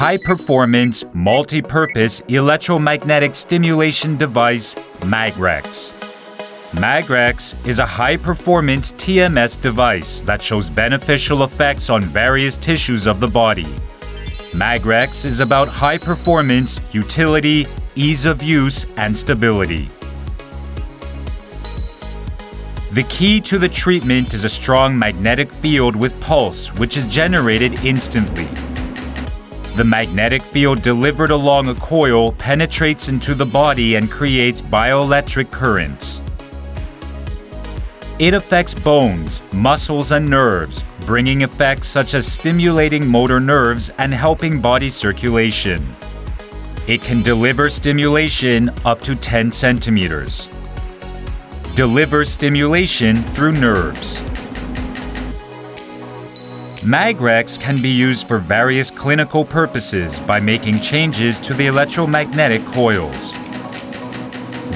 high performance, multi purpose electromagnetic stimulation device, Magrex. Magrex is a high performance TMS device that shows beneficial effects on various tissues of the body. Magrex is about high performance, utility, ease of use, and stability. The key to the treatment is a strong magnetic field with pulse, which is generated instantly. The magnetic field delivered along a coil penetrates into the body and creates bioelectric currents. It affects bones, muscles, and nerves, bringing effects such as stimulating motor nerves and helping body circulation. It can deliver stimulation up to 10 centimeters. Deliver stimulation through nerves. Magrex can be used for various clinical purposes by making changes to the electromagnetic coils.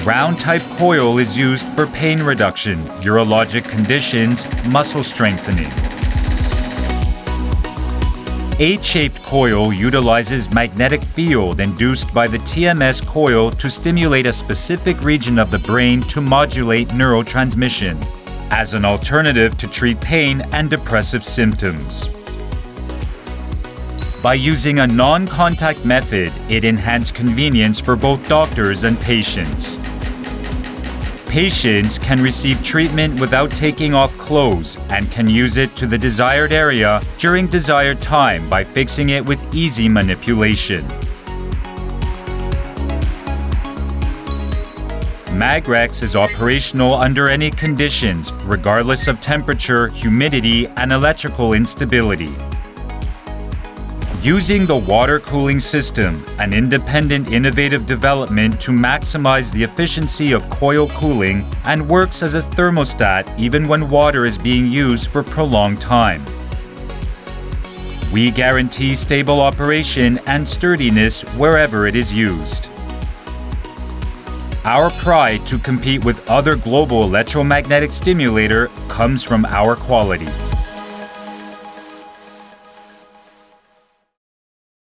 Round type coil is used for pain reduction, urologic conditions, muscle strengthening. H-shaped coil utilizes magnetic field induced by the TMS coil to stimulate a specific region of the brain to modulate neurotransmission as an alternative to treat pain and depressive symptoms. By using a non-contact method, it enhances convenience for both doctors and patients. Patients can receive treatment without taking off clothes and can use it to the desired area during desired time by fixing it with easy manipulation. Magrex is operational under any conditions, regardless of temperature, humidity, and electrical instability. Using the water cooling system, an independent innovative development to maximize the efficiency of coil cooling and works as a thermostat even when water is being used for prolonged time. We guarantee stable operation and sturdiness wherever it is used. Our pride to compete with other global electromagnetic stimulator comes from our quality.